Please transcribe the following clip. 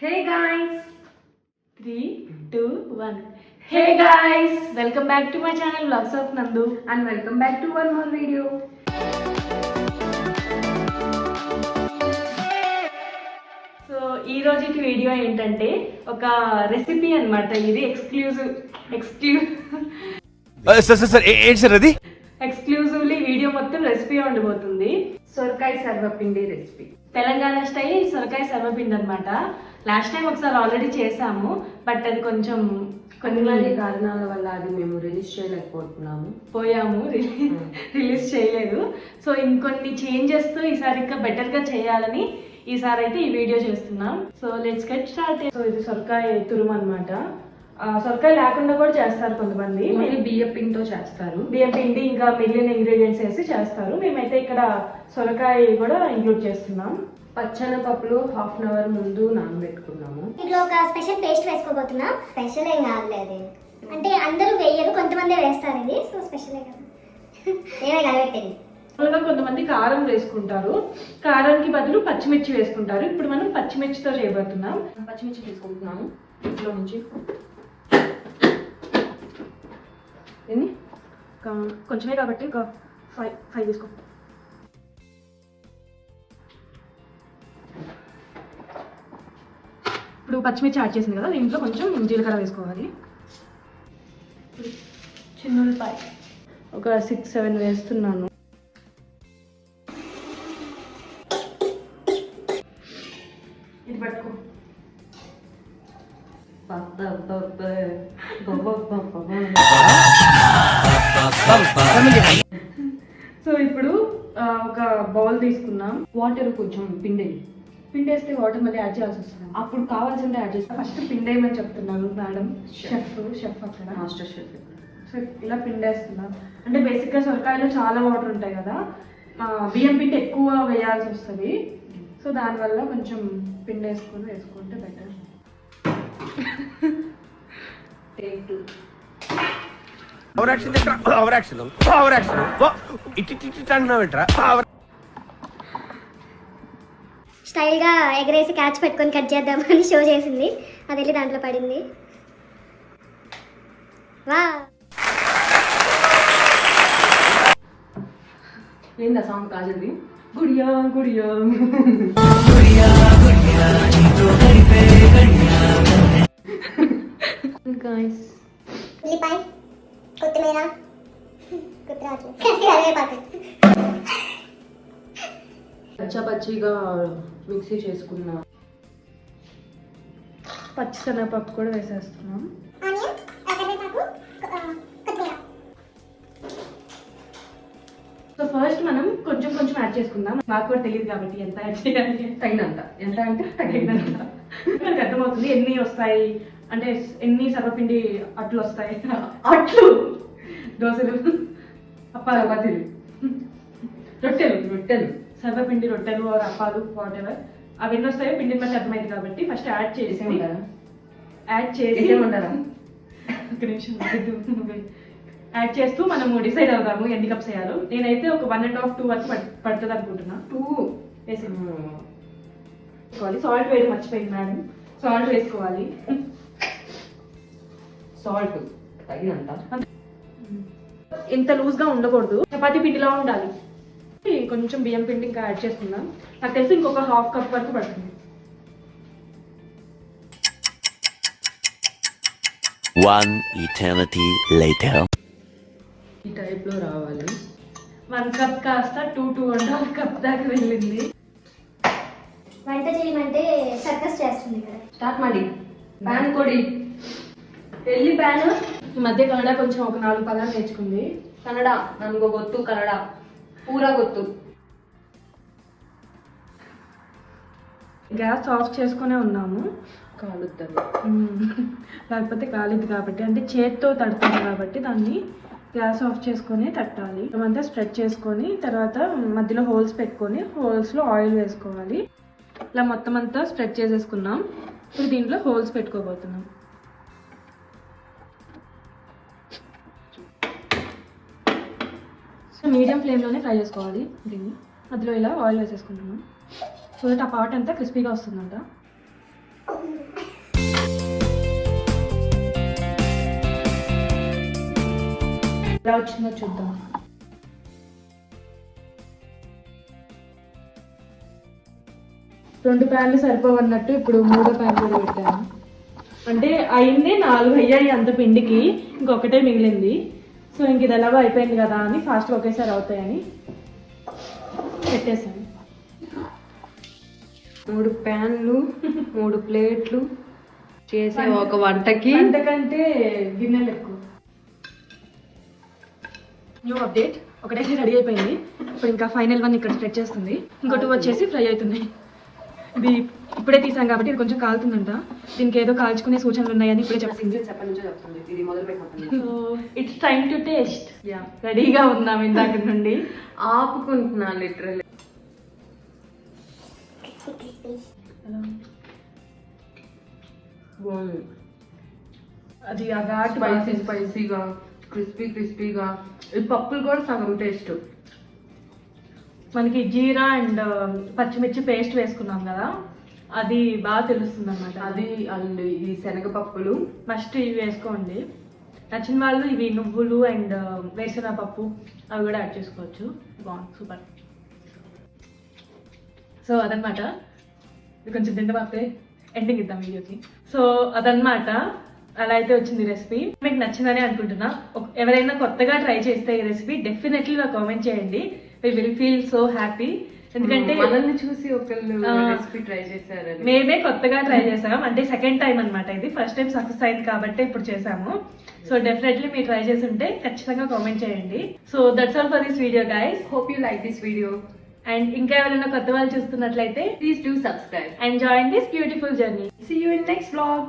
Hey guys three two one hey guys welcome back to my channel blogs of Nandu and welcome back to one more video so ఈ రోజుకి video ఏంటంటే ఒక recipe అన్నమాట. ఇది exclusive ఎక్స్క్లూ sir sir sir ఏ- ఏంటి sir అది? ఎక్స్క్లూజివ్లీ వీడియో మొత్తం రెసిపీ ఉండబోతుంది సొరకాయ సర్వపిండి రెసిపీ తెలంగాణ స్టైల్ సొరకాయ సర్వపిండి అనమాట లాస్ట్ టైం ఒకసారి ఆల్రెడీ చేసాము బట్ అది కొంచెం కొన్ని కారణాల వల్ల అది మేము రిలీజ్ చేయలేకపోతున్నాము. పోయాము రిలీ- రిలీజ్ చేయలేదు. సో ఇంకొన్ని చేంజెస్తో ఈసారి ఇంకా బెటర్గా చేయాలని ఈసారి అయితే ఈ వీడియో చేస్తున్నాం. So let's get start so ఇది సొరకాయ తురుము అనమాట సొరకాయ లేకుండా కూడా చేస్తారు కొంతమంది. మళ్ళీ బియ్య పిండితో చేస్తారు. బియ్యం పిండి ఇంకా మిగిలిన ఇంగ్రీడియంట్స్ వేసి చేస్తారు. మేమైతే ఇక్కడ సొరకాయ కూడా ఇంక్లూడ్ చేస్తున్నాం. పచ్చన పప్పులు హాఫ్ అన్ అవర్ ముందు నానబెట్టుకున్నాము. ఇంట్లో ఒక స్పెషల్ పేస్ట్ వేసుకోబోతున్నాం. స్పెషల్ ఏం కాదులే అది అంటే అందరూ వేయరు కొంతమంది వేస్తారు ఇది. సో స్పెషలే కదా. నేనే కలబెట్టింది మామూలుగా కొంతమంది కారం వేసుకుంటారు. కారానికి బదులు పచ్చిమిర్చి వేసుకుంటారు. ఇప్పుడు మనం పచ్చిమిర్చితో చేయబోతున్నాం. పచ్చిమిర్చి తీసుకుంటున్నాము. ఇంట్లో నుంచి ఎన్ని? కొంచెమే కాబట్టి ఒక ఫైవ్ ఫైవ్ తీసుకో. ఇప్పుడు పచ్చిమిర్చి యాడ్ చేసింది కదా దీంట్లో కొంచెం జీలకర్ర వేసుకోవాలి. చిన్నులపాయ ఒక సిక్స్ సెవెన్ వేస్తున్నాను. ఇది పట్టుకో. సో ఇప్పుడు ఒక బౌల్ తీసుకున్నాం వాటర్ కొంచెం పిండి పిండి వేస్తే వాటర్ మళ్ళీ యాడ్ చేయాల్సి వస్తుంది. అప్పుడు కావాల్సింటే యాడ్ చేస్తాం. ఫస్ట్ పిండి వేయమని చెప్తున్నాను మేడం షెఫ్ షెఫ్ అక్కడ. మాస్టర్ షెఫ్ సో ఇలా పిండి వేస్తున్నాం అంటే బేసిక్గా సొరకాయలో చాలా వాటర్ ఉంటాయి కదా. బియ్యం పిండి ఎక్కువ వేయాల్సి వస్తుంది. సో దానివల్ల కొంచెం పిండి వేసుకొని వేసుకుంటే better take two over action over action over action ఇటు ఇటు ఇటు అంటున్నావు ఏంట్రా? స్టైల్గా ఎగరేసి క్యాచ్ పెట్టుకొని కట్ చేద్దామని షో చేసింది. అది వెళ్ళి దాంట్లో పడింది. వా ఏందా సాంగ్ కాజల్ది? గుడియా గుడియా. గాయస్ ఉల్లిపాయ కొత్తిమీర. కరివేపాకు. పచ్చిగా మిక్సీ చేసుకున్నా. పచ్చిశనగపప్పు కూడా వేసేస్తున్నాం. సో ఫస్ట్ మనం కొంచెం కొంచెం యాడ్ చేసుకుందాం. మాకు కూడా తెలియదు కాబట్టి ఎంత యాడ్ చేయాలి. తగినంత. ఎంత అంటే తగినంత. మనకు అర్థమవుతుంది ఎన్ని వస్తాయి అంటే ఎన్ని సర్వపిండి అట్లు వస్తాయి? అట్లు! దోశలు. అప్పాలు. చపాతీలు. రొట్టెలు రొట్టెలు. సర్వపిండి రొట్టెలు అప్పాలు వాట్ ఎవర్ అవి ఎన్ని వస్తాయో పిండిని బట్టి అర్థమైంది కాబట్టి ఫస్ట్ యాడ్ చేసి యాడ్ చేసి? ఒక నిమిషం. యాడ్ చేస్తూ మనము డిసైడ్ అవుతాము ఎన్ని కప్స్ వేయాలో. నేనైతే ఒక వన్ అండ్ హాఫ్ టూ వరకు పడుతుంది అనుకుంటున్నా. టూ వేసి సాల్ట్ వేయడం మర్చిపోయింది మేడం సాల్ట్ వేసుకోవాలి. సాల్ట్ తగినంత. ఇంత లూజ్గా ఉండకూడదు. చపాతీ పిండిలా ఉండాలి. కొంచెం బియ్యం పిండి ఇంకా యాడ్ చేసుకుందాం. నాకు తెలిసి ఇంకొక హాఫ్ కప్ వరకు పడుతుంది. One eternity later. ఈ టైప్లో రావాలి. వన్ కప్ కాస్త two two and half cup దాకా వెళ్ళింది. వంట చేయమంటే సర్కస్ చేస్తుంది ఇక్కడ. స్టార్ట్ ಮಾಡಿ ప్యాన్ కొడి ಎಲ್ಲಿ ಪ್ಯಾನ್ ఈ మధ్య కన్నడ కొంచెం ఒక నాలుగు పదాలు నేర్చుకుంది ಕನ್ನಡ ನನ್ಗೂ ಗೊತ್ತು ಕನ್ನಡ ಪೂರಾ ಗೊತ್ತು గ్యాస్ ఆఫ్ చేసుకునే ఉన్నాము కాలుతుంది మ్మ్. లేకపోతే కాలింది కాబట్టి అంటే చేత్తో తడుతుంది కాబట్టి దాన్ని గ్యాస్ ఆఫ్ చేసుకొని తట్టాలి అంతా స్ప్రెడ్ చేసుకొని తర్వాత మధ్యలో హోల్స్ పెట్టుకొని హోల్స్లో ఆయిల్ వేసుకోవాలి ఇలా మొత్తం అంతా స్ప్రెడ్ చేసేసుకున్నాం ఇప్పుడు దీంట్లో హోల్స్ పెట్టుకోబోతున్నాం సో మీడియం ఫ్లేమ్లోనే ఫ్రై చేసుకోవాలి దీన్ని. అందులో ఇలా ఆయిల్ వేసేసుకుంటున్నాం. సో దట్ ఆ పార్ట్ అంతా క్రిస్పీగా వస్తుందంట. వచ్చిందో చూద్దాం. రెండు ప్యాన్లు సరిపోవన్నట్టు ఇప్పుడు మూడో ప్యాన్ కూడా పెట్టాను. అంటే అయింది నాలుగు అయ్యాయి అంత పిండికి ఇంకొకటే మిగిలింది. సో ఇంక ఇది ఎలాగో అయిపోయింది కదా అని ఫాస్ట్గా ఒకేసారి అవుతాయని పెట్టేశాను. మూడు ప్యాన్లు మూడు ప్లేట్లు చేసే ఒక వంటకి. అంతకంటే గిన్నెలు ఎక్కువ. న్యూ అప్డేట్ ఒకటైతే రెడీ అయిపోయింది. ఇప్పుడు ఇంకా ఫైనల్ వన్ ఇక్కడ స్ప్రెడ్ చేస్తుంది. ఇంకో టూ వచ్చేసి ఫ్రై అవుతున్నాయి. ఇది ఇప్పుడే తీసాం కాబట్టి ఇది కొంచెం కాలుతుందంట. దీనికి ఏదో కాల్చుకునే సూచనలు ఉన్నాయని ఇప్పుడే చెప్పింది it's time to taste yeah రెడీగా ఉన్నాం ఇందాక నుండి. ఆపుకుంటున్నా లిటరల్ బాగుంది అది ఆ ఘాటు స్పైసీ స్పైసీగా క్రిస్పీ క్రిస్పీగా ఈ పప్పులు కూడా సగం టేస్ట్ మనకి జీరా అండ్ పచ్చిమిర్చి పేస్ట్ వేసుకున్నాం కదా. అది బాగా తెలుస్తుంది అనమాట అది అండ్ ఈ శనగపప్పులు. మస్ట్ ఇవి వేసుకోండి. నచ్చిన వాళ్ళు ఇవి నువ్వులు అండ్ వేసిన పప్పు అవి కూడా యాడ్ చేసుకోవచ్చు. బాగుంది. సూపర్. సో అదనమాట ఇది కొంచెం తింటే ఎండింగ్ ఇద్దాం వీడియోకి. సో అదనమాట అలా అయితే వచ్చింది రెసిపీ. మీకు నచ్చిందని అనుకుంటున్నా. ఎవరైనా కొత్తగా ట్రై చేస్తే ఈ రెసిపీ డెఫినెట్లీ కామెంట్ చేయండి. We will feel so happy ఎందుకంటే మనల్ని చూసి ఒకళ్ళు. రెసిపీ ట్రై చేశారని. మేమే కొత్తగా ట్రై చేసాం. అంటే సెకండ్ టైం అన్నమాట ఇది. ఫస్ట్ టైం సక్సెస్ అయింది కాబట్టి ఇప్పుడు చేసాము. సో డెఫినెట్లీ మీరు ట్రై చేసి ఉంటే ఖచ్చితంగా కామెంట్ చేయండి. So that's all for this video guys hope you like this video and ఇంకా ఎవరైనా కొత్త వాళ్ళు చూస్తున్నట్లయితే please do subscribe and join this beautiful journey See you in next vlog.